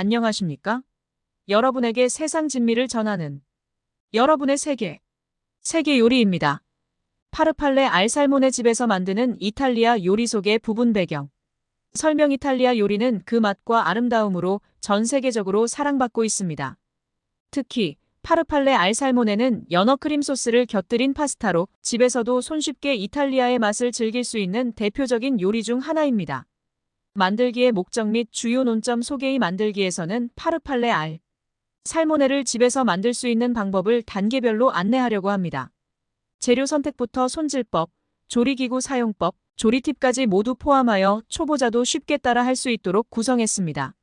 안녕하십니까? 여러분에게 세상 진미를 전하는 여러분의 세계, 세계 요리입니다. 파르팔레 알살몬의 집에서 만드는 이탈리아 요리 속의 부분 배경. 설명 이탈리아 요리는 그 맛과 아름다움으로 전 세계적으로 사랑받고 있습니다. 특히 파르팔레 알살모네는 연어 크림 소스를 곁들인 파스타로 집에서도 손쉽게 이탈리아의 맛을 즐길 수 있는 대표적인 요리 중 하나입니다. 만들기의 목적 및 주요 논점 소개의 만들기에서는 파르팔레 알 살모네를 집에서 만들 수 있는 방법을 단계별로 안내하려고 합니다. 재료 선택부터 손질법, 조리기구 사용법, 조리 팁까지 모두 포함하여 초보자도 쉽게 따라 할 수 있도록 구성했습니다.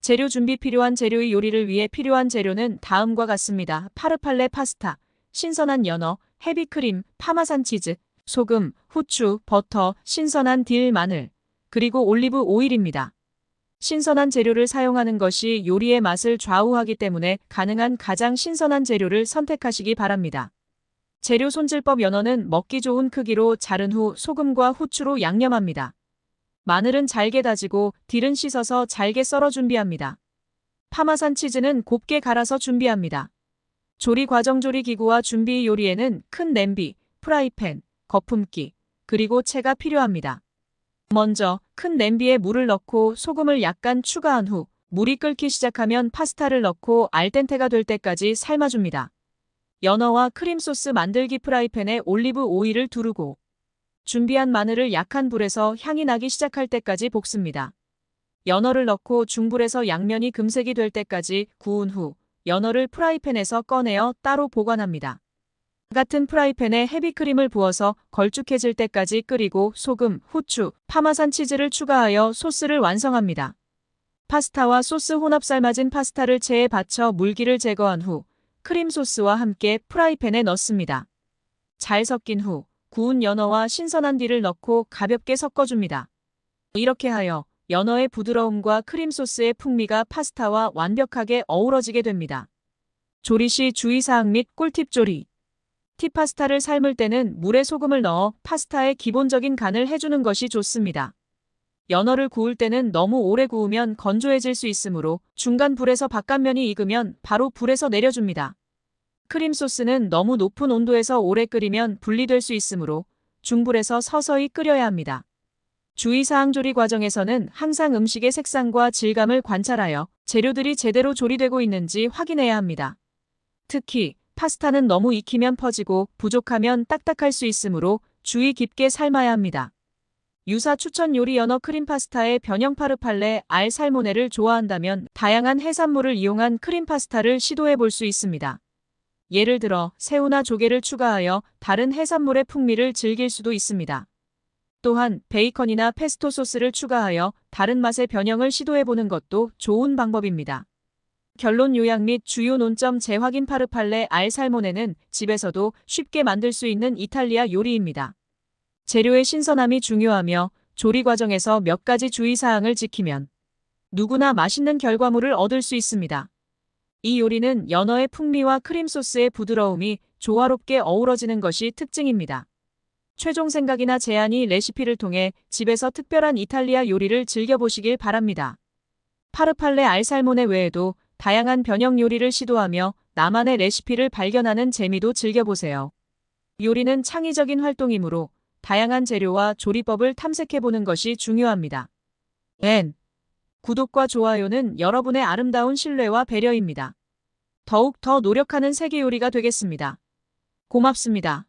재료 준비 필요한 재료의 요리를 위해 필요한 재료는 다음과 같습니다. 파르팔레 파스타, 신선한 연어, 헤비크림, 파마산 치즈, 소금, 후추, 버터, 신선한 딜, 마늘, 그리고 올리브 오일입니다. 신선한 재료를 사용하는 것이 요리의 맛을 좌우하기 때문에 가능한 가장 신선한 재료를 선택하시기 바랍니다. 재료 손질법 연어는 먹기 좋은 크기로 자른 후 소금과 후추로 양념합니다. 마늘은 잘게 다지고 딜은 씻어서 잘게 썰어 준비합니다. 파마산 치즈는 곱게 갈아서 준비합니다. 조리 과정 조리 기구와 준비 요리에는 큰 냄비, 프라이팬, 거품기, 그리고 채가 필요합니다. 먼저 큰 냄비에 물을 넣고 소금을 약간 추가한 후 물이 끓기 시작하면 파스타를 넣고 알덴테가 될 때까지 삶아줍니다. 연어와 크림 소스 만들기 프라이팬에 올리브 오일을 두르고 준비한 마늘을 약한 불에서 향이 나기 시작할 때까지 볶습니다. 연어를 넣고 중불에서 양면이 금색이 될 때까지 구운 후 연어를 프라이팬에서 꺼내어 따로 보관합니다. 같은 프라이팬에 헤비크림을 부어서 걸쭉해질 때까지 끓이고 소금, 후추, 파마산 치즈를 추가하여 소스를 완성합니다. 파스타와 소스 혼합 삶아진 파스타를 체에 받쳐 물기를 제거한 후 크림 소스와 함께 프라이팬에 넣습니다. 잘 섞인 후 구운 연어와 신선한 딜을 넣고 가볍게 섞어줍니다. 이렇게 하여 연어의 부드러움과 크림 소스의 풍미가 파스타와 완벽하게 어우러지게 됩니다. 조리 시 주의사항 및 꿀팁 조리. 티파스타를 삶을 때는 물에 소금을 넣어 파스타의 기본적인 간을 해주는 것이 좋습니다. 연어를 구울 때는 너무 오래 구우면 건조해질 수 있으므로 중간 불에서 바깥면이 익으면 바로 불에서 내려줍니다. 크림 소스는 너무 높은 온도에서 오래 끓이면 분리될 수 있으므로 중불에서 서서히 끓여야 합니다. 주의사항 조리 과정에서는 항상 음식의 색상과 질감을 관찰하여 재료들이 제대로 조리되고 있는지 확인해야 합니다. 특히 파스타는 너무 익히면 퍼지고 부족하면 딱딱할 수 있으므로 주의 깊게 삶아야 합니다. 유사 추천 요리 연어 크림 파스타의 변형 파르팔레 알 살모네를 좋아한다면 다양한 해산물을 이용한 크림 파스타를 시도해 볼 수 있습니다. 예를 들어 새우나 조개를 추가하여 다른 해산물의 풍미를 즐길 수도 있습니다. 또한 베이컨이나 페스토 소스를 추가하여 다른 맛의 변형을 시도해 보는 것도 좋은 방법입니다. 결론 요약 및 주요 논점 재확인 파르팔레 알 살모네는 집에서도 쉽게 만들 수 있는 이탈리아 요리입니다. 재료의 신선함이 중요하며 조리 과정에서 몇 가지 주의사항을 지키면 누구나 맛있는 결과물을 얻을 수 있습니다. 이 요리는 연어의 풍미와 크림 소스의 부드러움이 조화롭게 어우러지는 것이 특징입니다. 최종 생각이나 제안이 레시피를 통해 집에서 특별한 이탈리아 요리를 즐겨보시길 바랍니다. 파르팔레 알살모네 외에도 다양한 변형 요리를 시도하며 나만의 레시피를 발견하는 재미도 즐겨보세요. 요리는 창의적인 활동이므로 다양한 재료와 조리법을 탐색해보는 것이 중요합니다. N. 구독과 좋아요는 여러분의 아름다운 신뢰와 배려입니다. 더욱 더 노력하는 세계 요리가 되겠습니다. 고맙습니다.